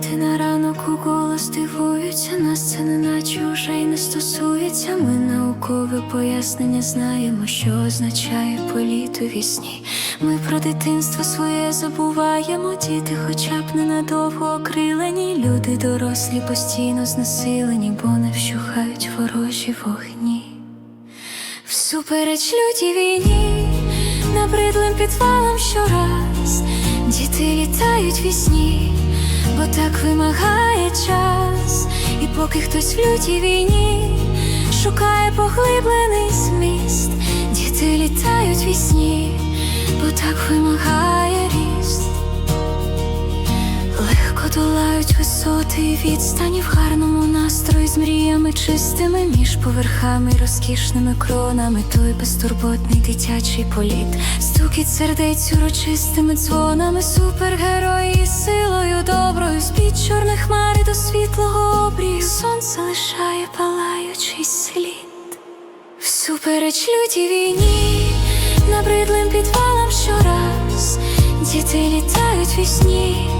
Діти на ранок у голос дивуються, нас це неначе уже й не стосується. Ми наукове пояснення знаємо, що означає політ у вісні. Ми про дитинство своє забуваємо, діти, хоча б ненадовго окрилені. Люди дорослі постійно знесилені, бо не вщухають ворожі вогні. Всупереч лютій війні, набридлим підвалом щораз діти літають вісні, бо так вимагає час, і поки хтось в лютій війні шукає поглиблений зміст, діти літають вісні, бо так вимагає ріст. Легко долають висоти відстані в гарному настрої з мріями чистими між поверхами, розкішними кронами, той безтурботний дитячий політ, стукіт сердець урочистими дзвонами, супергерої силою доброю, з-під чорних хмари до світлого обрію сонце лишає палаючий слід. Всупереч лютій війні, набридлим підвалам щораз діти літають вісні,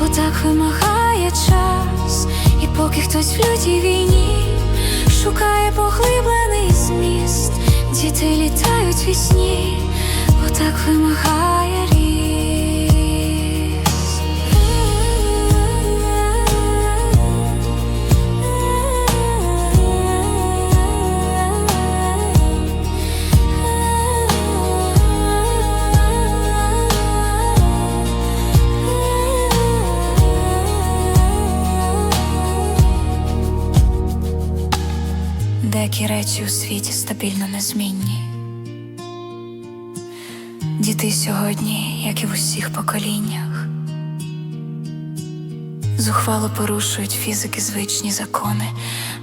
бо так вимагає поки хтось в лютій війні шукає поглиблений зміст, діти літають вісні, бо так вимагає Деякі речі у світі стабільно незмінні. Діти сьогодні, як і в усіх поколіннях, зухвало порушують фізики звичні закони,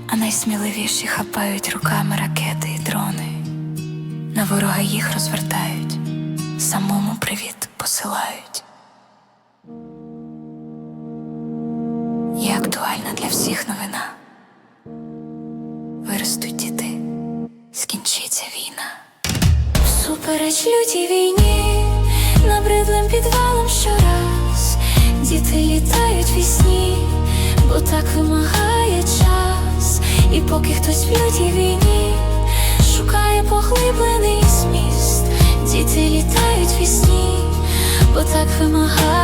а найсміливіші хапають руками ракети і дрони. На ворога їх розвертають, самому привіт посилають. І актуальна для всіх новина. Скінчиться війна. Всупереч лютій війні, набридлим підвалом щораз діти літають вісні, бо так вимагає час, і поки хтось в лютій війні шукає поглиблений зміст, діти літають вісні, бо так вимагає.